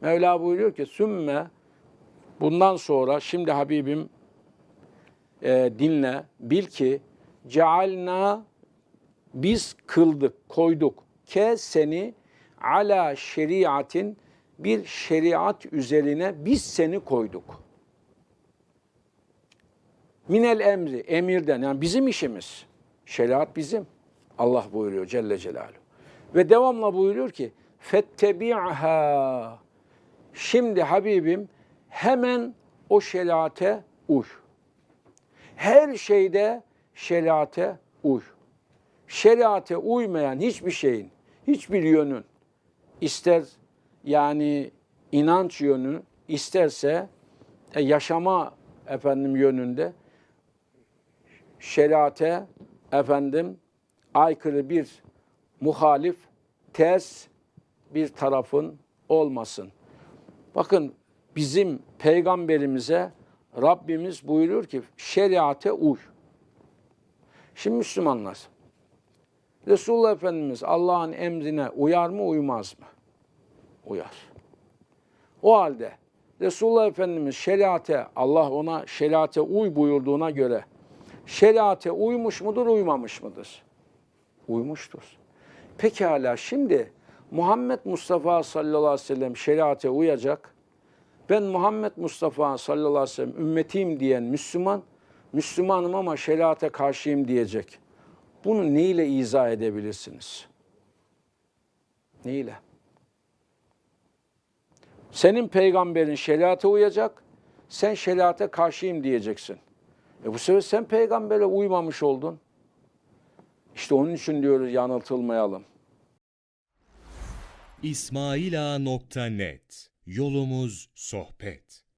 Mevla buyuruyor ki sümme bundan sonra şimdi Habibim e, dinle bil ki cealna biz kıldık koyduk ke seni ala şeriatin bir şeriat üzerine biz seni koyduk. Minel emri, emirden yani bizim işimiz. Şeriat bizim. Allah buyuruyor Celle Celaluhu. Ve devamla buyuruyor ki fettebi'ha Şimdi Habibim hemen o şeriate uy. Her şeyde şeriate uy. Şeriate uymayan hiçbir şeyin, hiçbir yönün ister yani inanç yönü isterse e, yaşama efendim yönünde şeriate efendim aykırı bir muhalif ters bir tarafın olmasın. Bakın bizim peygamberimize Rabbimiz buyuruyor ki şeriate uy. Şimdi Müslümanlar Resulullah Efendimiz Allah'ın emrine uyar mı uymaz mı? Uyar. O halde Resulullah Efendimiz şeriate Allah ona şeriate uy buyurduğuna göre şeriate uymuş mudur uymamış mıdır? Uymuştur. Pekala şimdi Muhammed Mustafa sallallahu aleyhi ve sellem şeriate uyacak. Ben Muhammed Mustafa sallallahu aleyhi ve sellem ümmetiyim diyen Müslüman, Müslümanım ama şeriate karşıyım diyecek. Bunu neyle izah edebilirsiniz? Neyle? Senin peygamberin şeriate uyacak, sen şeriate karşıyım diyeceksin. E bu sefer sen peygambere uymamış oldun. İşte onun için diyoruz yanıltılmayalım. İsmailağa.net Yolumuz sohbet.